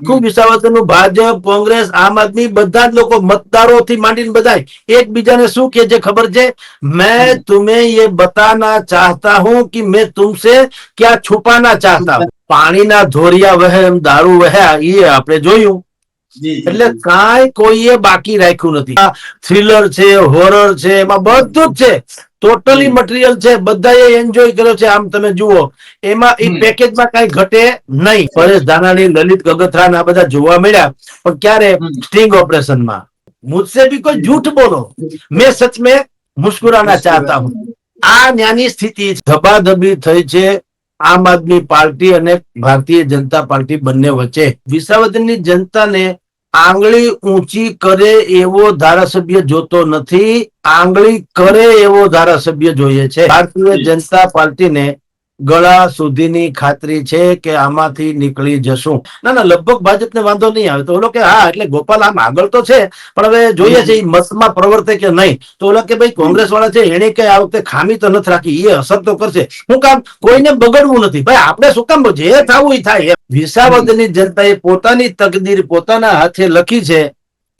ભીખુ વિસાવતરનું ભાજપ કોંગ્રેસ આમ આદમી બધા જ લોકો મતદારો માંડીને બધા એકબીજાને શું કે જે ખબર છે? મેં તુમે યે બતાના ચાહતા હું કે મેં તુમસે ક્યાં છુપાના ચાહતા હું? પાણીના ધોરિયા વહે એમ દારૂ વહે એ આપણે જોયું. એટલે કાંઈ કોઈએ બાકી રાખ્યું નથી. થ્રિલર છે હોરર છે એમાં બધું જ છે. ટોટલી મટીરિયલ છે બધાએ એન્જોય કર્યો છે. આમ તમે જુઓ એમાં એ પેકેજમાં કઈ ઘટે નહીં. પરેશ ધાનાણી લલિત ગગથરા આ બધા જોવા મળ્યા. પણ ક્યારે? સ્ટ્રિંગ ઓપરેશનમાં. મુજસે ભી કોઈ જૂઠ બોલો. મેં સચ મેં મુસ્કુરાના ચાહતા હું. આ ન્યાની સ્થિતિ ધબાધબી થઈ છે આમ આદમી પાર્ટી અને ભારતીય જનતા પાર્ટી બંને વચ્ચે. વિસાવદનની જનતાને આંગળી ઊંચી કરે એવો ધારાસભ્ય જોતો નથી. આંગળી કરે એવો ધારાસભ્ય જોઈએ છે. ભારતીય જનતા પાર્ટીને ગળા સુધીની ખાતરી છે કે આમાંથી નીકળી જશું? ના ના, લગભગ ભાજપને વાંધો નહીં આવે. તો ઓલો કે, હા, એટલે ગોપાલ આમ આગળ તો છે, પણ હવે જોઈએ છે મતમાં પ્રવર્તે કે નહીં? તો ઓલા કે, ભાઈ કોંગ્રેસ વાળા છે એને કઈ આ વખતે ખામી તો નથી રાખી એ અસર તો કરશે. શું કામ કોઈને બગડવું નથી. ભાઈ, આપણે શું કામ, જે થવું એ થાય. વિસાવદરની જનતાએ પોતાની તકદીર પોતાના હાથે લખી છે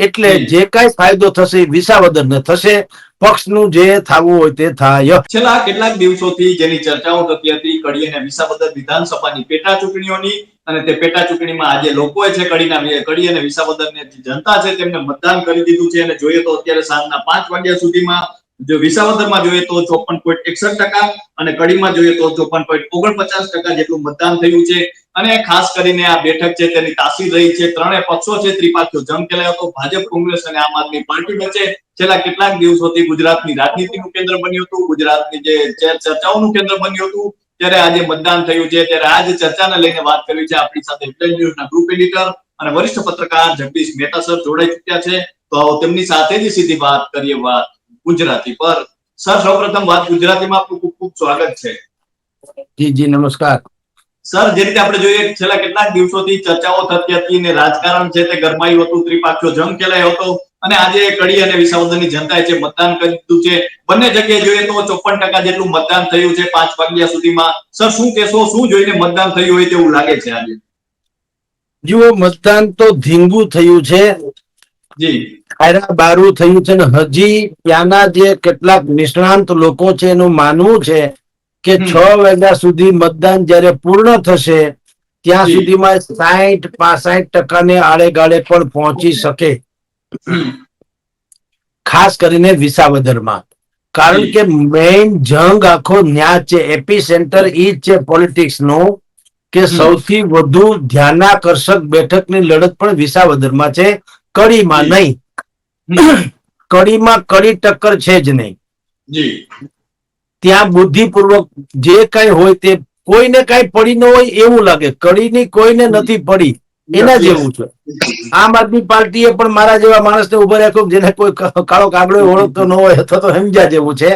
એટલે જે કઈ ફાયદો થશે, એ વિસાવદરને થશે. પક્ષનું જે થવું હોય તે થાય. છેલ્લા કેટલાક દિવસોથી જેની ચર્ચાઓ થતી હતી, કડી અને વિસાવદર વિધાનસભાની પેટા ચૂંટણીઓની અને તે પેટા ચૂંટણીમાં આજે લોકોએ છે કડીના કડી અને વિસાવદરની જનતા છે તેમને મતદાન કરી દીધું છે. અને જોઈએ તો અત્યારે સાંજના પાંચ વાગ્યા સુધીમાં જો વિસાવદરમાં જોઈએ તો ચોપન પોઈન્ટ એકસઠ ટકા અને કડીમાં જોઈએ તો ચોપન પોઈન્ટ ઓગણપચાસ ટકા જેટલું મતદાન થયું છે. અને ખાસ કરીને આ બેઠક છે તેની તાસીર રહી છે. ત્રણેય પક્ષો છે ત્રિપાક્ષો જંગ ખેલાયો હતો. ભાજપ, કોંગ્રેસ અને આમ આદમી પાર્ટી વચ્ચે છેલ્લા કેટલાક દિવસોથી ગુજરાતની રાજનીતિનું કેન્દ્ર બન્યું હતું. ગુજરાતની જે ચર્ચાઓનું કેન્દ્ર બન્યું હતું. ત્યારે આજે મતદાન થયું છે. ત્યારે આજે ચર્ચાને લઈને વાત કરવી છે આપણી સાથે ન્યૂઝના ગ્રુપ એડિટર અને વરિષ્ઠ પત્રકાર જગદીશ મહેતા સર જોડાઈ ચુક્યા છે. તો તેમની સાથે જ સીધી વાત કરીએ વાત ગુજરાતી પર. સર, સૌપ્રથમ વાત ગુજરાતીમાં આપનું ખૂબ ખૂબ સ્વાગત છે. જી જી, નમસ્કાર. સર જે રીતે આપણે જોઈએ છેલ્લા કેટલાક દિવસોથી ચર્ચાઓ થતી હતી અને રાજકારણ છે તે ગરમાયું હતું ત્રિપાક્ષો જંગ ખેલાયો હતો અને આજે કડી અને વિસાવદરની જનતાએ જે મતદાન કરી દીધું છે બંને જગ્યાએ જોઈએ તો ચોપન ટકા જેટલું મતદાન થયું છે પાંચ વાગ્યા સુધીમાં. સર શું કહેશો? શું જોઈને મતદાન થયું હોય તેવું લાગે છે આજે? જુઓ મતદાન તો ધીંગું થયું છે. જી. ખાયરા બારું થયું છે ને હજી ત્યાંના જે કેટલાક નિષ્ણાંત લોકો છે એનું માનવું છે કે છ વાગ્યા સુધી મતદાન જ્યારે પૂર્ણ થશે ત્યાં સુધીમાં સાહીઠ પાસઠ ટકાને આડેગાળે પણ પહોંચી શકે. ખાસ કરીને વિસાવદરમાં. કારણ કે મેઇન જંગ આખો ન્યા છે એપી સેન્ટર ઈ છે પોલિટિક્સનું કે સૌથી વધુ ધ્યાનાકર્ષક બેઠકની લડત પણ વિસાવદરમાં છે કડીમાં નહીં. કડીમાં કડી ટક્કર છે જ નહીં. ત્યાં બુદ્ધિપૂર્વક જે કઈ હોય તે કોઈને કઈ પડી ન હોય એવું લાગે. કડીની કોઈને નથી પડી. એના. જેવું છે. આમ આદમી પાર્ટીએ પણ મારા જેવા માણસને ઊભા રાખ્યો જેને કોઈ કાળો કાગડો ઓળખતો ન હોય અથવા તો હમજા જેવું છે.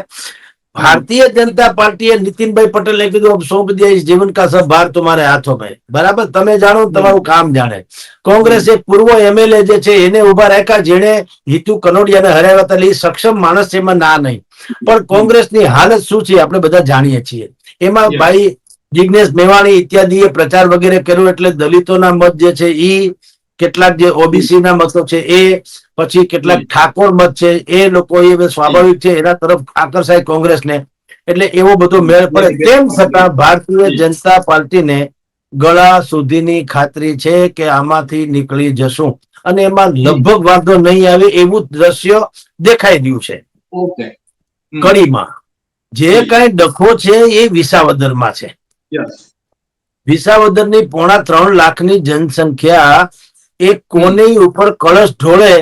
ભારતીય જનતા પાર્ટીએ નીતિનભાઈ પટેલને કીધું સોંપ દે જીવન કા સબ ભાર તમારે હાથો બરાબર? તમે જાણો તમારું કામ જાણે. કોંગ્રેસે પૂર્વ એમએલએ જે છે એને ઊભા રાખ્યા જેને હિતુ કનોડિયાને હરાવ્યા હતા. એ સક્ષમ માણસ છે એમાં ના નહીં. પણ કોંગ્રેસની હાલત શું છે આપણે બધા જાણીએ છીએ. એમાં ભાઈ જિજ્ઞેશ મેવાણી ઇત્યાદિએ પ્રચાર વગેરે કર્યો એટલે દલિતોના મત જે છે ઈ કેટલાક જે ઓબીસી ના મતો છે એ પછી કેટલાક ઠાકોર મત છે એ લોકો એ સ્વાભાવિક છે એના તરફ આકર્ષાય કોંગ્રેસને. એટલે એવો બધો મેળ પડે. તેમ છતાં ભારતીય જનતા પાર્ટીને ગળા સુધીની ખાતરી છે કે આમાંથી નીકળી જશું. અને એમાં લગભગ વાંધો નહીં આવે એવું દ્રશ્ય દેખાઈ રહ્યું છે. કડીમાં. જે. કઈ ડખો છે એ વિસાવદરમાં છે. વિસાવદર વિસાવદરની પોણા ત્રણ લાખની જનસંખ્યા એ કોની ઉપર કળશ ઢોળે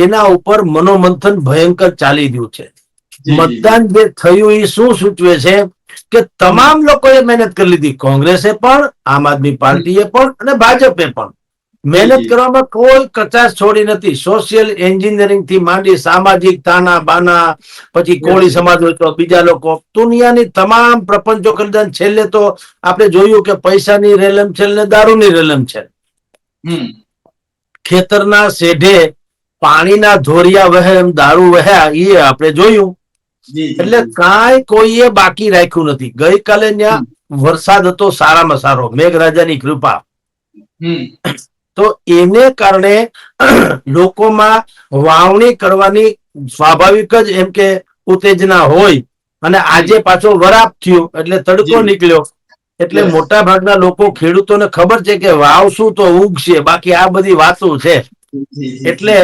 એના ઉપર મનોમંથન ભયંકર ચાલી રહ્યું છે. મતદાન જે થયું એ શું સૂચવે છે કે તમામ લોકોએ મહેનત કરી લીધી. કોંગ્રેસે પણ આમ આદમી પાર્ટીએ પણ અને ભાજપે પણ. મહેનત કરવામાં કોઈ કચાશ છોડી નથી. સોશિયલ એન્જિનિયરિંગથી માંડી સામાજિક તાના બાના પછી કોળી સમાજ હોય તો બીજા લોકો. દુનિયાની તમામ પ્રપંચો કરી છેલ્લે તો આપણે જોયું કે પૈસાની રેલમ છે ને દારૂની રેલમ છે. ખેતરના શેઢે પાણીના ધોરિયા વહે એમ દારૂ વહ્યા એ આપણે જોયું. એટલે કાંઈ કોઈએ બાકી રાખ્યું નથી. ગઈકાલે ત્યાં વરસાદ હતો સારામાં સારો. મેઘરાજાની કૃપા. તો એને કારણે લોકોમાં વાવણી કરવાની સ્વાભાવિક જ એમ કે ઉત્તેજના હોય અને આજે પાછો વરાપ થયો એટલે તડકો નીકળ્યો. એટલે મોટા ભાગના લોકો ખેડૂતોને ખબર છે કે વાવશું તો ઉગશે. બાકી આ બધી વાતો છે. એટલે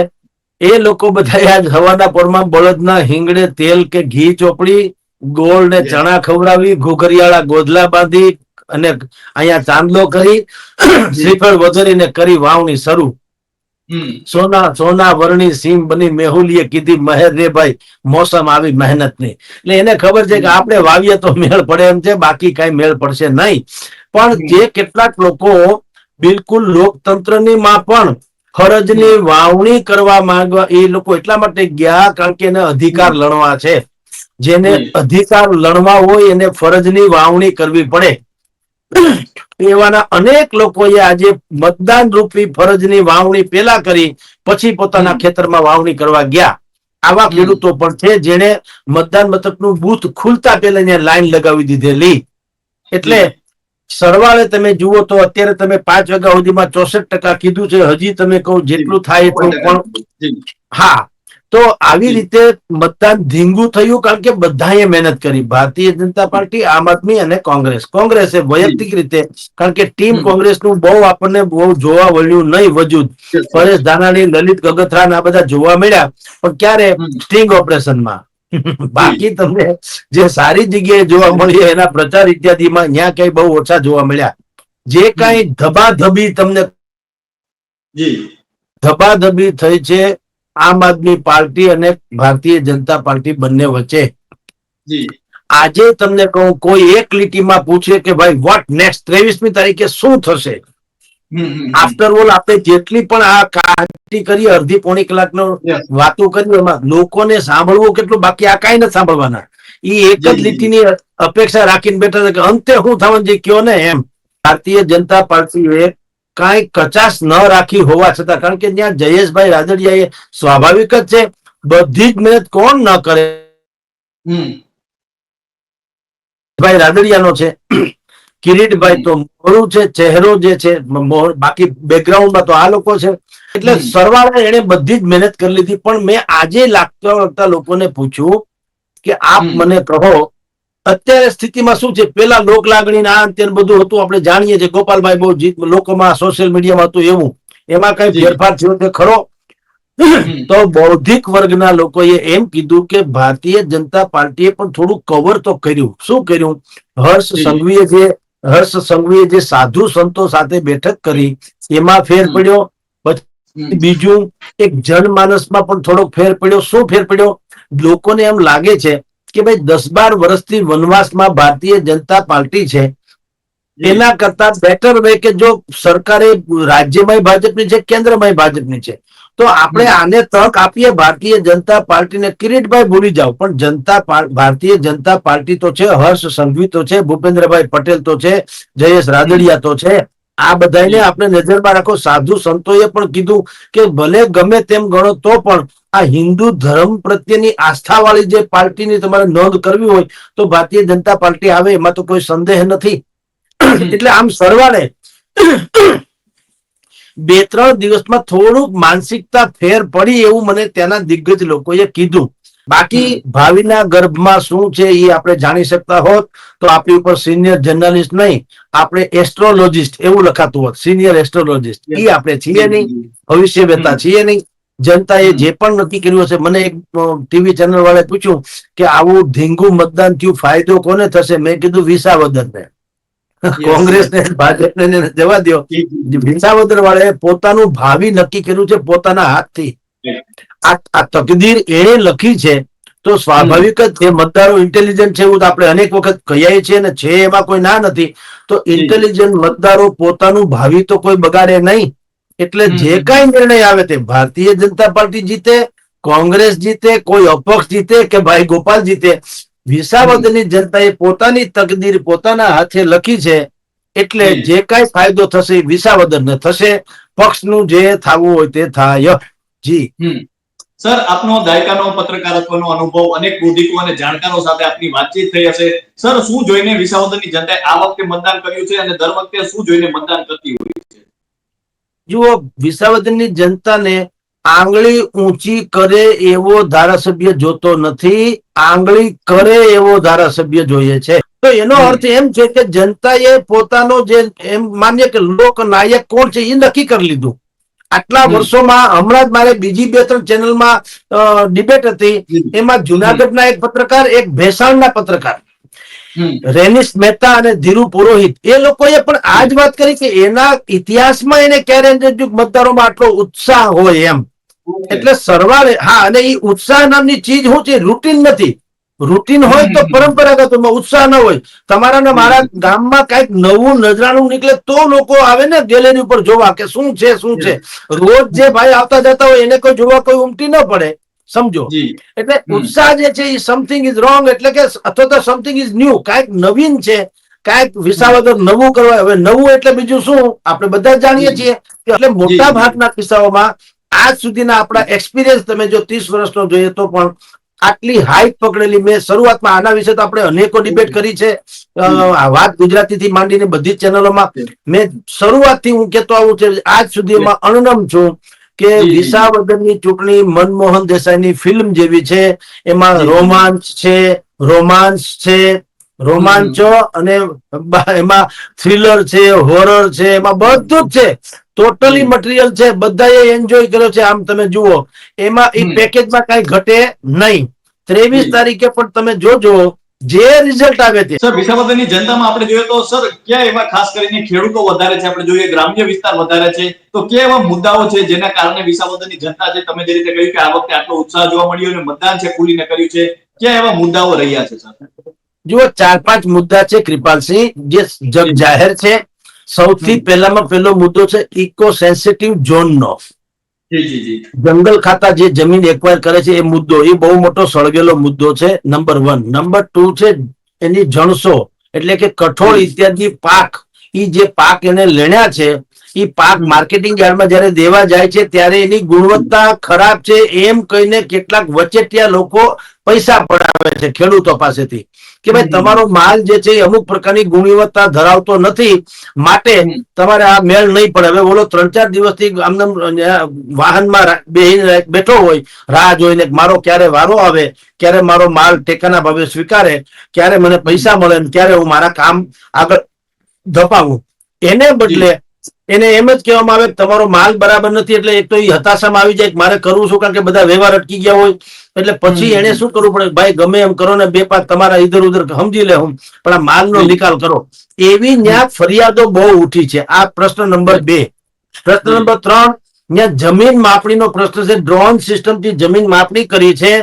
એ લોકો બધા આજ હવાના પોરમાં બળદના હિંગડે તેલ કે ઘી ચોપડી ગોળ ને ચણા ખવડાવી ઘૂઘરિયાળા ગોદલા બાંધી અને અહીંયા ચાંદલો કરી શ્રીફળ વધરીને કરી વાવણી શરૂ. સોના સોના વર્ણી સીમ બની મેહુલીએ કીધી મહેર રે ભાઈ મોસમ આવી મહેનતની એટલે એને ખબર છે કે આપણે વાવીએ તો મેળ પડે એમ છે બાકી કઈ મેળ પડશે નહીં. પણ જે કેટલાક લોકો બિલકુલ લોકતંત્રની માં પણ ફરજની વાવણી કરવા માંગવા એ લોકો એટલા માટે ગયા કારણ કે એને અધિકાર લણવા છે. જેને અધિકાર લણવા હોય એને ફરજની વાવણી કરવી પડે. એવાના અનેક લોકોએ આજે મતદાન રૂપી ફરજની વાવણી પેલા કરી પછી પોતાના ખેતરમાં વાવણી કરવા ગયા. આવા ખેડૂતો પણ છે જેને મતદાન મથકનું બૂથ ખુલતા પહેલા લાઈન લગાવી દીધેલી. એટલે સરવાળે તમે જુઓ તો અત્યારે તમે પાંચ વાગ્યા સુધીમાં ચોસઠ ટકા કીધું છે. હજી તમે કહો જેટલું થાય એટલું પણ હા. તો આવી રીતે મતદાન ધીંગું થયું કારણ કે બધાએ મહેનત કરી. ભારતીય જનતા પાર્ટી આમ આદમી અને કોંગ્રેસ. કોંગ્રેસે વૈયક્તિક રીતે કારણ કે ટીમ. કોંગ્રેસનું બહુ આપણને બહુ જોવા મળ્યું નહીં વજૂદ. પરેશ ધાનાણી લલિત ગગથરા આ બધા જોવા મળ્યા. પણ ક્યારે સ્ટ્રિંગ સ્ટિંગ ઓપરેશનમાં? બાકી તમને જે સારી જગ્યાએ જોવા મળી એના પ્રચાર ઇત્યાદિમાં ત્યાં કઈ બહુ ઓછા જોવા મળ્યા. જે કઈ ધબાધબી તમને ધબાધબી થઈ છે આમ આદમી પાર્ટી અને ભારતીય જનતા પાર્ટી બંને વચ્ચે. આજે તમને કહું કોઈ એક લીટીમાં પૂછે કે ભાઈ વોટ નેક્સ્ટ ત્રેવીસમી તારીખે શું થશે. આફ્ટર ઓલ આપણે જેટલી પણ આ કાઢી કરી અડધી પોણી કલાકનો. વાતો કરી એમાં લોકોને સાંભળવું કેટલું બાકી આ કાંઈ નથી સાંભળવાના. એ એક જ. લીટીની અપેક્ષા રાખીને બેઠા છે કે અંતે શું થવાનું જે કયો ને એમ. ભારતીય જનતા પાર્ટીએ કાંઈ કચાશ ન રાખી હોવા છતાં કારણ કે ત્યાં જયેશભાઈ રાદડિયા એ સ્વાભાવિક જ છે બધી જ મહેનત કોણ ન કરે? ભાઈ રાદડિયાનો છે. કિરીટભાઈ તો મોરું છે ચહેરો જે છે બાકી બેકગ્રાઉન્ડમાં તો આ લોકો છે. એટલે સરવાળે એને બધી જ મહેનત કરી લીધી પણ મેં આજે લાગતા લાગતા લોકોને પૂછ્યું કે આપ મને કહો અત્યારે સ્થિતિમાં શું છે? પેલા લોક લાગણી આ તે બધું હતું આપણે જાણીએ છીએ ગોપાલભાઈ બહુ જીત લોકોમાં સોશિયલ મીડિયામાં હતું એવું. એમાં કઈ ફેરફાર થયો છે ખરો? તો બૌદ્ધિક વર્ગના લોકોએ એમ કીધું કે ભારતીય જનતા પાર્ટીએ પણ થોડું કવર તો કર્યું. શું કર્યું? હર્ષ. સંઘવીએ જે હર્ષ સંઘવીએ જે સાધુ સંતો સાથે બેઠક કરી એમાં ફેર પડ્યો. પછી બીજું એક જનમાનસમાં પણ થોડોક ફેર પડ્યો. શું ફેર પડ્યો? લોકોને એમ લાગે છે કે ભાઈ દસ બાર વર્ષથી વનવાસમાં ભારતીય જનતા પાર્ટી છે. એના કરતા બેટર વે કે જો સરકારે રાજ્યમાં ભાજપની છે કેન્દ્રમાં ભાજપની છે. તો આપણે આને તક આપીએ ભારતીય જનતા પાર્ટીને. કિરીટભાઈ ભૂલી જાઓ પણ જનતા ભારતીય જનતા પાર્ટી તો છે હર્ષ સંઘવી તો છે ભૂપેન્દ્રભાઈ પટેલ તો છે જયેશ રાદડિયા તો છે. આ બધાને આપણે નજરમાં રાખો સાધુ સંતોએ પણ કીધું કે ભલે ગમે તેમ ગણો તો પણ આ હિન્દુ ધર્મ પ્રત્યેની આસ્થાવાળી જે પાર્ટીની તમારે નોંધ કરવી હોય તો ભારતીય જનતા પાર્ટી આવે એમાં તો કોઈ સંદેહ નથી. એટલે આમ સરવાળે બે ત્રણ દિવસમાં થોડુંક માનસિકતા ફેર પડી એવું મને ત્યાંના દિગ્ગજ લોકોએ કીધું. બાકી ભાવિના ગર્ભમાં શું છે એ આપણે જાણી શકતા હોત તો આપણી ઉપર સિનિયર જર્નલિસ્ટ નહીં આપણે એસ્ટ્રોલોજિસ્ટ એવું લખાતું હોત સિનિયર એસ્ટ્રોલોજિસ્ટ. એ આપણે છીએ નહીં ભવિષ્ય વેતા છીએ નહીં. જનતાએ એ જે પણ નક્કી કર્યું હશે મને એક ટીવી ચેનલ વાળાએ પૂછ્યું કે આવું ધીંગુ મતદાન થયું ફાયદો કોને થશે? મેં કીધું વિસાવદરને કોંગ્રેસ ને ભાજપને જવા દો. વિસાવદર વાળાએ પોતાનું ભાવિ નક્કી કર્યું છે પોતાના હાથથી. આ તકદીર એને લખી છે. તો સ્વાભાવિક જ જે મતદારો ઇન્ટેલિજન્ટ છે એવું તો આપણે અનેક વખત કહીએ છીએ ને છે એમાં કોઈ ના નથી. તો ઇન્ટેલિજન્ટ મતદારો પોતાનું ભાવિ તો કોઈ બગાડે નહીં. એટલે જે કઈ નિર્ણય આવે તે ભારતીય જનતા પાર્ટી જીતે કોંગ્રેસ જીતે કોઈ અપક્ષ જીતે કે ભાઈ ગોપાલ જીતે. વિસાવદરની જનતાએ પોતાની તકદીર પોતાના હાથે લખી છે એટલે જે કઈ ફાયદો થશે વિસાવદરને થશે પક્ષનું જે થવું હોય તે થાય. જી. સર આપનો દાયકાનો પત્રકારત્વનો અનુભવ અનેક બૌદ્ધિકો અને જાણકારો સાથે આપની વાતચીત થઈ હશે. સર શું જોઈને વિસાવદરની જનતાએ આ વખતે મતદાન કર્યું છે અને દર વખતે શું જોઈને મતદાન કરતી હોય છે? જુઓ વિસાવદરની જનતાને આંગળી ઊંચી કરે એવો ધારાસભ્ય જોતો નથી આંગળી કરે એવો ધારાસભ્ય જોઈએ છે. તો એનો અર્થ એમ છે કે જનતાએ પોતાનો જે એમ માન્ય કે લોકનાયક કોણ છે એ નક્કી કરી લીધું. આટલા વર્ષોમાં હમણાં જ મારે બીજી બે ત્રણ ચેનલમાં ડિબેટ હતી. એમાં જુનાગઢના એક પત્રકાર એક ભેસાણના પત્રકાર. રેનિસ મહેતા અને ધીરુ પુરોહિત. એ લોકોએ પણ આ જ વાત કરી કે એના ઇતિહાસમાં એને ક્યારે મતદારોમાં આટલો ઉત્સાહ હોય એમ. એટલે સરવાળે હા અને એ ઉત્સાહ નામની ચીજ શું છે રૂટીન નથી. રૂટીન હોય તો પરંપરાગત ઉત્સાહ ન હોય. તમારા ને મારા ગામમાં કંઈક નવું નજરાણું નીકળે તો લોકો આવે ને ગેલેરી ઉપર જોવા કે શું છે શું છે. રોજ જે ભાઈ આવતા જતા હોય એને કોઈ જોવા કોઈ ઉમટી ન પડે. સમજો. એટલે ઉત્સાહ જે છે એ સમથિંગ ઇઝ રોંગ એટલે કે અથવા તો સમથિંગ ઇઝ ન્યુ કાંઈક નવીન છે કાંઈક વિસાવદર નવું કરવા હવે નવું એટલે બીજું શું? આપણે બધા જાણીએ છીએ એટલે મોટા ભાગના કિસ્સાઓમાં આજ સુધીના આપણા એક્સપિરિયન્સ તમે જો ત્રીસ વર્ષનો જોઈએ તો પણ આટલી હાઈટ પકડેલી મેં શરૂઆતમાં આના વિશે તો આપણે અનેકો ડિબેટ કરી છે. અ, ગુજરાતી વાત ગુજરાતીથી માંડીને બધી જ ચેનલોમાં મેં શરૂઆતથી હું કહેતો આવું છે આજ સુધીમાં અણનમ છું કે જી, વગરની ચૂંટણી મનમોહન દેસાઈની ફિલ્મ જેવી છે. એમાં રોમાંસ છે રોમાંસ છે રોમાંચો અને એમાં થ્રિલર છે હોરર છે એમાં બધું જ છે. ટોટલી. મટીરિયલ છે. બધાએ એન્જોય કર્યો છે. આમ તમે જુઓ. એમાં એ પેકેજમાં કઈ ઘટે નહીં. ત્રેવીસ તારીખે પણ તમે જોજો જે રિઝલ્ટ આવે તે. સર વિસાવદરની જનતામાં આપણે જોઈએ તો સર ક્યાં એવા ખાસ કરીને ખેડૂતો વધારે છે? આપણે જોઈએ ગ્રામ્ય વિસ્તાર વધારે છે. તો ક્યાં એવા મુદ્દાઓ છે જેના કારણે વિસાવદરની જનતા છે? તમે જે રીતે કહ્યું કે આ વખતે આટલો ઉત્સાહ જોવા મળ્યો અને મતદાન છે ખુલીને કર્યું છે. ક્યાં એવા મુદ્દાઓ રહ્યા છે સર? જુઓ ચાર પાંચ મુદ્દા છે કૃપાલસિંહ જે જગ જાહેર છે. સૌથી પહેલામાં પહેલો મુદ્દો છે ઇકો સેન્સિટિવ ઝોનનો જી જી જી. જંગલ ખાતા જે જમીન એક્વાયર કરે છે એ મુદ્દો એ બહુ મોટો સળગેલો મુદ્દો છે નંબર વન નંબર ટુ છે એની જણસો એટલે કે કઠોળ ઇત્યાદિ પાક એ જે પાક એને લેણ્યા છે ઈ પાક. માર્કેટિંગ યાર્ડમાં જ્યારે દેવા જાય છે ત્યારે એની ગુણવત્તા ખરાબ છે એમ કહીને કેટલાક વચેટિયા લોકો પૈસા પડાવે છે ખેડૂતો પાસેથી. કે ભાઈ તમારો માલ જે છે એ અમુક પ્રકારની ગુણવત્તા ધરાવતો નથી માટે તમારે આ મેળ નહીં પડે. હવે બોલો ત્રણ ચાર દિવસથી આમનામ વાહનમાં બેહીને બેઠો હોય રાહ જોઈને મારો ક્યારે વારો આવે ક્યારે મારો માલ ટેકાના ભાવે સ્વીકારે ક્યારે મને પૈસા મળે ક્યારે હું મારા કામ આગળ ધપાવું. એને બદલે એને એમ જ કહેવામાં આવે કે તમારો માલ બરાબર નથી એટલે એક તો એ હતાશામાં આવી જાય કે મારે કરવું શું? કારણ કે બધા વ્યવહાર અટકી ગયા હોય. એટલે પછી એને શું કરવું પડે? ભાઈ ગમે એમ કરો ને બે પાંચ તમારા ઇધર ઉધર સમજી લે હું. પણ આ માલનો નિકાલ કરો. એવી ન્યા ફરિયાદો બહુ ઉઠી છે. આ પ્રશ્ન નંબર બે. પ્રશ્ન નંબર ત્રણ ત્યાં જમીન માપણીનો પ્રશ્ન છે. ડ્રોન સિસ્ટમથી જમીન માપણી કરી છે.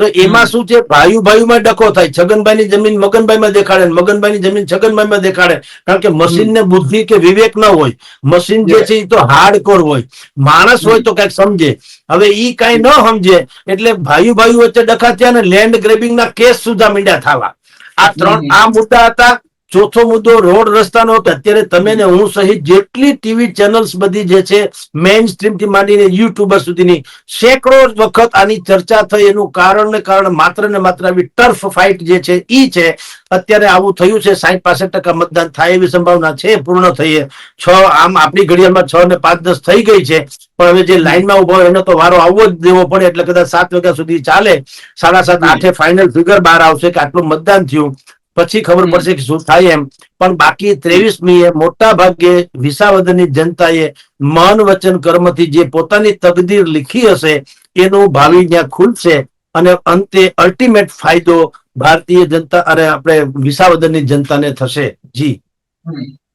તો એમાં શું છે? ભાયુ ભાયુમાં ડખો થાય. છગનભાઈની જમીન મગનભાઈમાં દેખાડે ને મગનભાઈની જમીન છગનભાઈમાં દેખાડે. કારણ કે મશીનને બુદ્ધિ કે વિવેક ન હોય. મશીન જે છે એ તો હાર્ડ કોર હોય. માણસ હોય તો કંઈક સમજે. હવે ઈ કઈ ન સમજે એટલે ભાયુ ભાયુ વચ્ચે ડખા થયા ને લેન્ડ ગ્રેબિંગ ના કેસ સુધા મીંડા થવા. આ ત્રણ આ મુદ્દા હતા. ચોથો મુદ્દો રોડ રસ્તાનો હતો. અત્યારે તમે ને હું સહિત જેટલી ટીવી ચેનલ્સ બધી જે છે મેઇન સ્ટ્રીમથી માંડીને યુટ્યુબર સુધીની સેંકડો વખત આની ચર્ચા થઈ. એનું કારણ ને કારણ માત્ર ને માત્ર આવી ટર્ફ ફાઇટ જે છે, ઈ છે. અત્યારે આવું થયું છે સાહીઠ પાસઠ ટકા મતદાન થાય એવી સંભાવના છે, પૂર્ણ થઈએ. છ, આમ આપણી ઘડિયાળમાં છ ને પાંચ દસ થઈ ગઈ છે. પણ હવે જે લાઈનમાં ઊભો એનો તો વારો આવવો જ દેવો પડે, એટલે કદાચ સાત વાગ્યા સુધી ચાલે. સાડા સાત, આઠે ફાઇનલ ફિગર બહાર આવશે કે આટલું મતદાન થયું. પછી ખબર પડશે કે શું થાય એમ. પણ બાકી ત્રેવીસમી એ મોટા ભાગે વિસાવદરની જનતાએ મન વચન કર્મથી જે પોતાની તકદીર લીખી હશે એનું ભાવિ ત્યાં ખુલશે અને અંતે અલ્ટિમેટ ફાયદો ભારતીય જનતા અને આપણે વિસાવદરની જનતાને થશે. જી.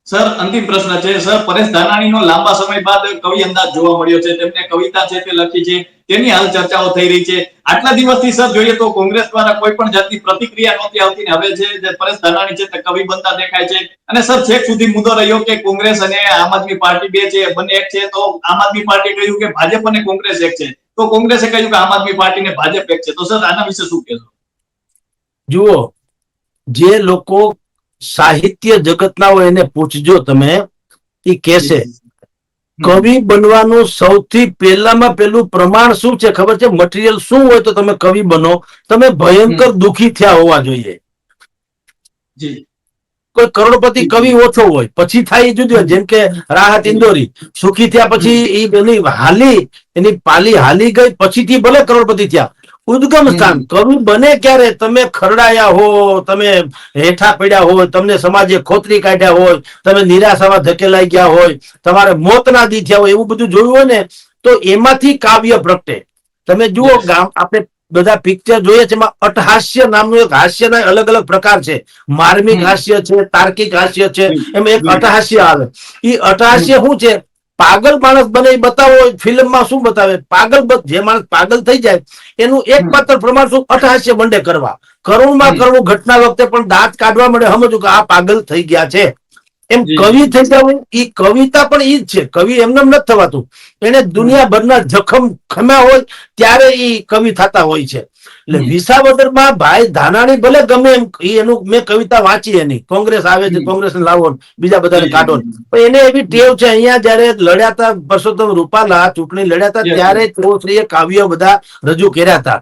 સર, અંતિમ પ્રશ્ન છે. સર, પરેશ ધાનાણીનો લાંબા સમય બાદ કવિ અંદાજ જોવા મળ્યો છે. તેમને કવિતા છે તે લખી છે. તેની હાલ ચર્ચાઓ થઈ રહી છે. આટલા દિવસથી સર, જોઈએ તો કોંગ્રેસ દ્વારા કોઈ પણ જાતની પ્રતિક્રિયા નહોતી આવતી હવે છે જે પરેશ ધાનાણી છે તે કવિ બનતા દેખાય છે. અને સર, છેક સુધી મુદ્દો રહ્યો કે કોંગ્રેસ અને આમ આદમી પાર્ટી બે છે, બંને એક છે, તો આમ આદમી પાર્ટી કહ્યું કે ભાજપ અને કોંગ્રેસ એક છે. તો કોંગ્રેસે કહ્યું કે આમ આદમી પાર્ટી ને ભાજપ એક છે. તો સર, આના વિશે શું કહેશો? જુઓ, જે લોકો સાહિત્ય જગતના હોય એને પૂછજો તમે એ કેસે કવિ બનવાનું સૌથી પહેલામાં પહેલું પ્રમાણ શું છે? ખબર છે? મટીરિયલ શું હોય તો તમે કવિ બનો. તમે ભયંકર દુખી થયા હોવા જોઈએ. કોઈ કરોડપતિ કવિ ઓછો હોય પછી થાય એ જુદું. હોય. જેમ કે રાહત ઇન્દોરી સુખી થયા પછી એની હાલી એની પાલી હાલી ગઈ પછીથી ભલે કરોડપતિ થયા. ઉદ્ગમ સ્થાન કવિ બને ક્યારે? તમે ખરડાયા હો તમે હેઠા પડ્યા હોય તમને સમાજે ખોતરી કાઢ્યા હોય તમે નિરાશામાં ધકેલાઈ ગયા હોય તમારે મોતના દી થયા હોય એવું બધું જોયું હોય ને તો એમાંથી કાવ્ય પ્રગટે. તમે જુઓ ગામ આપણે બધા પિક્ચર જોઈએ છે એમાં અટહાસ્ય નામનું એક હાસ્યના અલગ અલગ પ્રકાર છે. માર્મિક હાસ્ય છે તાર્કિક હાસ્ય છે. એમ એક અટહાસ્ય આવે. એ અટહાસ્ય શું છે? પાગલ માણસ બને એ બતાવો ફિલ્મમાં શું બતાવે? પાગલ જે માણસ પાગલ થઈ જાય એનું એક. માત્ર પ્રમાણ શું? અટહાસ્ય બંડે કરવા. કરુણમાં. કરવું ઘટના વખતે પણ દાંત કાઢવા મળે. સમજવું કે આ પાગલ થઈ ગયા છે. એમ કવિ થઈ જવું એ કવિતા પણ ઈ જ છે. કવિ એમને એમ નથી થવાતું. એને દુનિયાભરના જખમ ખમ્યા હોય ત્યારે એ કવિ થતા હોય છે. એટલે. વિસાવદરમાં ભાઈ ધાનાણી ભલે ગમે એમ એનું મેં કવિતા વાંચી એની. કોંગ્રેસ આવે છે. કોંગ્રેસ લાવો બીજા બધાને કાઢો. પણ એને એવી ટેવ છે અહીંયા જયારે લડ્યા હતા પરસોત્તમ રૂપાલા ચૂંટણી લડ્યા હતા ત્યારે તેઓશ્રીએ કાવ્ય બધા રજૂ કર્યા હતા.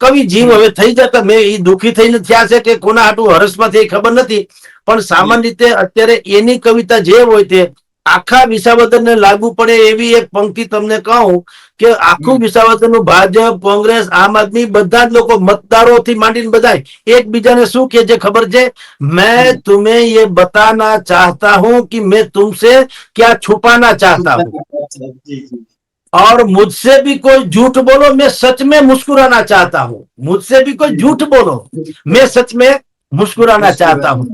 કવિ જીવ હવે થઈ જતા મેં એ દુખી થઈને થયા છે કે કોના હાટું હરસમાં થઈ ખબર નથી. પણ સામાન્ય રીતે અત્યારે એની કવિતા જે હોય તે આખા વિસાવદરને લાગુ પડે એવી એક પંક્તિ તમને કહું કે આખું હમ. વિસાવદરનું ભાજપ કોંગ્રેસ આમ આદમી બધા જ લોકો મતદારોથી માંડીને બધા એકબીજાને શું કે છે ખબર છે મેં હમ. तुम्हें ये बताना चाहता हूं कि मैं तुमसे क्या छुपाना चाहता हूं જી, જી. और मुझसे भी कोई झूठ बोलो मैं सच में मुस्कुराना चाहता हूं मुझसे भी कोई झूठ बोलो मैं सच में मुस्कुराना चाहता हूं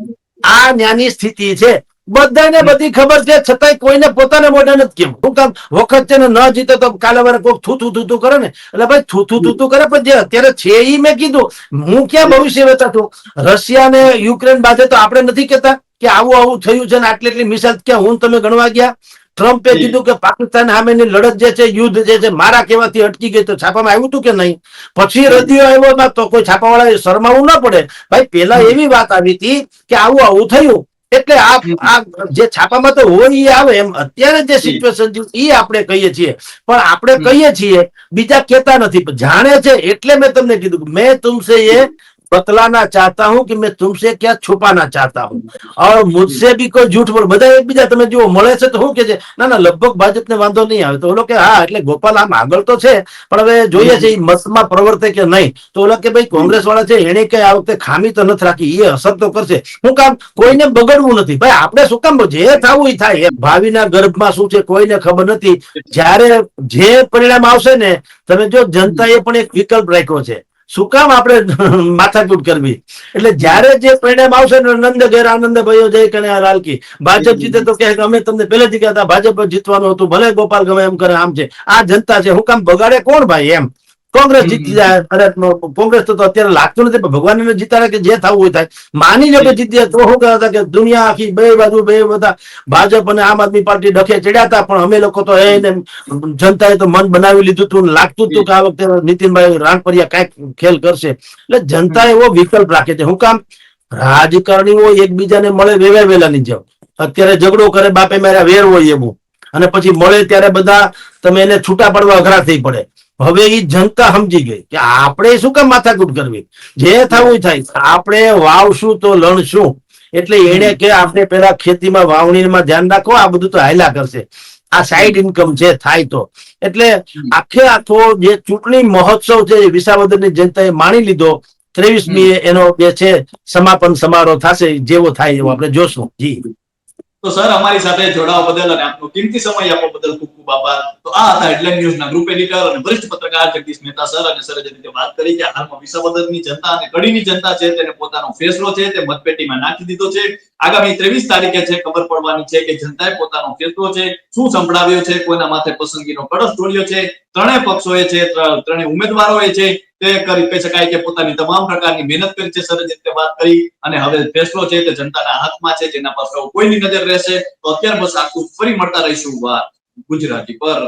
આ ન્યાની સ્થિતિ છે બધાને બધી ખબર છે છતાંય કોઈને પોતાને મોઢે નથી કેમ હું કામ વખત છે ને ન જીતે તો કાલે વારે કોઈક થૂથું થૂતું કરે ને? એટલે ભાઈ થૂથું થૂતું કરે પણ જે અત્યારે છે એ મેં કીધું હું ક્યાં ભવિષ્ય વેતા છું? રશિયા ને યુક્રેન બાજે તો આપણે નથી કેતા કે આવું આવું થયું છે ને આટલી એટલી મિસાઇલ ક્યાં હું તમે ગણવા ગયા? ટ્રમ્પે. કીધું કે પાકિસ્તાન સામેની લડત જે છે યુદ્ધ જે છે મારા કહેવાથી અટકી ગઈ તો છાપામાં આવ્યું હતું કે નહીં? પછી રદિયો આવ્યો તો કોઈ છાપાવાળા શરમાવું ના પડે. ભાઈ પેલા એવી વાત આવી હતી કે આવું આવું થયું. એટલે આ આ જે છાપામાં તો હોય આવે એમ. અત્યારે જે સિચ્યુએશન છે એ આપણે કહીએ છીએ. પણ આપણે કહીએ છીએ બીજા કેતા નથી. જાણે છે એટલે મેં તમને કીધું મેં તુમસે એ बतलाना चाहता हूं कि मैं तुमसे क्या छुपाना चाहता हूं और मुझसे भी कोई झूठ बोल બધા એકબીજા તમે જુઓ મળે છે તો શું કે છે ના ના લગભગ ભાજપને વાંધો નહીં આવે તો ઓલો કે હા એટલે ગોપાલ આમ આગળ તો છે પણ હવે જોઈએ છે ઈ મતમાં પ્રવર્તે કે નહીં તો ઓલા કે ભાઈ કોંગ્રેસ વાળા છે એને કઈ આ વખતે ખામી તો નથી રાખી એ અસર તો કરશે શું કામ કોઈને બગડવું નથી ભાઈ આપણે શું કામ જે થવું ઈ થાય એમ ભાવિના ગર્ભમાં શું છે કોઈને ખબર નથી જ્યારે જે પરિણામ આવશે ને તમે જો જનતાએ પણ એક વિકલ્પ રાખ્યો છે શું કામ આપણે માથાકૂટ કરવી? એટલે જ્યારે જે પરિણામ આવશે નંદ ઘેર આનંદ ભાઈઓ જય, કને લાલ કી ભાજપ જીતે તો કહે અમે તમને પહેલેથી કહેતા ભાજપ જીતવાનું હતું, ભલે ગોપાલ ગમે એમ કરે, આમ છે. આ જનતા છે, હું કામ બગાડે કોણ ભાઈ એમ? કોંગ્રેસ. જીતી જાય અને કોંગ્રેસ તો અત્યારે લાગતું નથી પણ ભગવાનને જીતાડે કે જે થવું હોય થાય. માની લો કે જીતી જાય તો શું કહેતા કે દુનિયા આખી બે બાજુ બે બધા ભાજપ અને આમ આદમી પાર્ટી ડખે ચડ્યા હતા પણ અમે લોકો તો એને જનતાએ તો મન બનાવી લીધું હતું લાગતું હતું કે આ વખતે નીતિનભાઈ રાણપરિયા કાંઈક ખેલ કરશે. એટલે જનતા એવો વિકલ્પ રાખે છે. હું કામ? રાજકારણીઓ એકબીજાને મળે વેવે વેલાની જેમ. અત્યારે ઝઘડો કરે બાપે મારા વેર હોય એવું. અને પછી મળે ત્યારે બધા તમે એને છૂટા પડવા અઘરા થઈ પડે. હવે એ જનતા સમજી ગઈ કે આપણે શું કામ માથાકૂટ કરવી? જે થવું થાય. આપણે વાવશું તો લણશું એટલે એને કે આપણે પેલા ખેતીમાં વાવણીમાં ધ્યાન રાખો આ બધું તો હાયલા કરશે. આ સાઈડ ઇન્કમ છે થાય તો. એટલે આખે આખો જે ચૂંટણી મહોત્સવ છે એ વિસાવદરની જનતાએ માણી લીધો. ત્રેવીસમી એનો જે છે સમાપન સમારોહ થશે જેવો થાય એવો આપણે જોશું. જી. તો સર, અમારી સાથે જોડાવા બદલ અને આપનો કિંમતી સમય આપવા બદલ ખૂબ ખૂબ આભાર. તો આ હતા હેડલાઇન ન્યૂઝના ગ્રુપ એડિટર અને વરિષ્ઠ પત્રકાર જગદીશ મહેતા સર અને સર જે વાત કરી કે હાલમાં વિસાવદરની જનતા અને કડીની જનતા છે, તેને પોતાનો ફેસલો છે, તે મતપેટીમાં નાખી દીધો છે. આગામી ત્રેવીસ તારીખે છે, ખબર પડવાની છે કે જનતાએ પોતાનો ફેસલો છે, શું સંભળાવ્યો છે કોઈના માથે પસંદગીનો કળશ ઢોળ્યો છે. ત્રણેય પક્ષોએ છે ત્ર- ત્રણેય ઉમેદવારોએ છે તે કરી, કહી શકાય કે પોતાની તમામ પ્રકારની મહેનત કરી છે સર જે રીતે વાત કરી અને હવે ફેસલો છે તે જનતાના હાથમાં છે, જેના પર કોઈની નજર રહેશે, તો અત્યાર બસ આખું ફરી મળતા રહીશું વાત ગુજરાતી પર.